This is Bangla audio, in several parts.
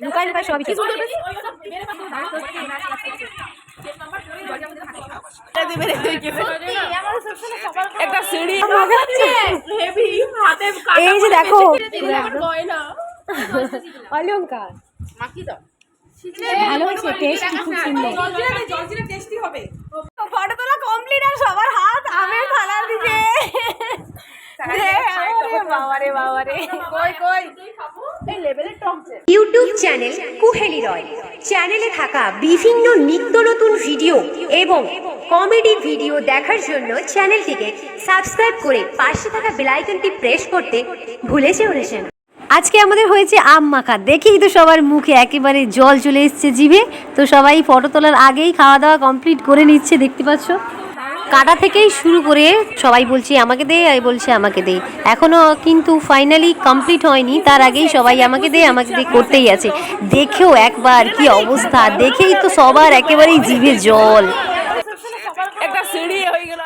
লুকাই লুকাই সবই চলছে একটা সিঁড়ি। এই যে দেখো অলঙ্কার ভালো হয়েছে টেস্ট খুব সুন্দর। ফটো তোলা কমপ্লিট আর সবার হাত আমের থালার দিকে বাবারে বাবারে। কই কই? YouTube channel Kuheli Roy. চ্যানেলে থাকা বিভিন্ন নিত্য নতুন ভিডিও এবং কমেডি ভিডিও দেখার জন্য চ্যানেলটিকে সাবস্ক্রাইব করে পাশে থাকা বেলাইকনটি প্রেস করতে ভুলে চলেছেন আজকে আমাদের হয়েছে আম মাখা। দেখেই তো সবার মুখে একেবারে জল চলে এসছে জিভে। তো সবাই ফটো তোলার আগেই খাওয়া দাওয়া কমপ্লিট করে নিচ্ছে, দেখতে পাচ্ছ? কাটা থেকেই শুরু করে সবাই বলছে আমাকে দে আর বলছে আমাকে দে। এখনও কিন্তু ফাইনালি কমপ্লিট হয়নি তার আগেই সবাই আমাকে দে আমাকে দে করতেই আছে। দেখেও একবার কি অবস্থা দেখেই তো সবার একেবারেই জিভে জল। একটা সিঁড়ি হয়ে গেল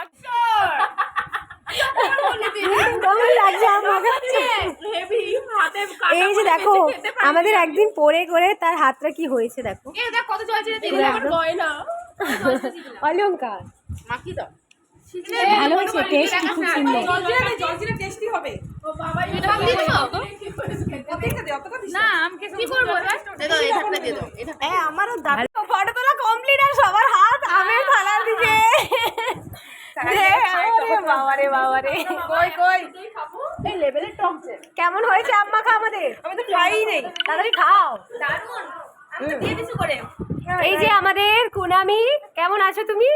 এই যে দেখো আমাদের একদিন পরে করে তার হাতটা কি হয়েছে দেখো। কত জল ছিল গয়না। অলঙ্কার মাখি দাও ভালো হয়েছে টেস্ট খুব সুন্দর। ফটো তোলা কমপ্লিট আর সবার হাত আমের থালার দিকে। বাবারে বাবারে কই কই? কেমন হয়েছে আম্মা খা আমাদের? আমি তো খাই নেই। তাড়াতাড়ি খাও। এই যে আমাদের কুনামি কেমন আছো তুমি?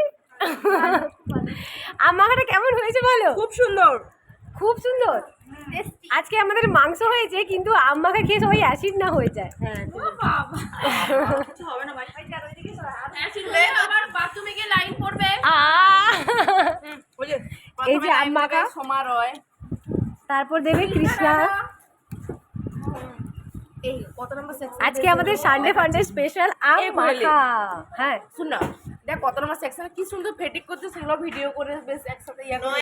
আম্মাখাটা কেমন হয়েছে বলো? খুব সুন্দর। খুব সুন্দর। আজকে আমাদের মাংস হয়েছে কিন্তু আম্মাকে খেয়ে সবাই অ্যাসিড না হয়ে যায়। আবার বাথরুমে গিয়ে লাইন পড়বে। আহ! ওই যে এই যে আম মাখা। সমারয় তারপর দেবে কৃষ্ণা। এই কত নম্বর সেকশন আজকে আমাদের সানডে ফান্ডে স্পেশাল আম মাখা। হ্যাঁ। শুন না দেখ কত নম্বর সেকশনে কি সুন্দর ফেটিক করছে সেগুলো ভিডিও করে বেশ একসাথে ইয়া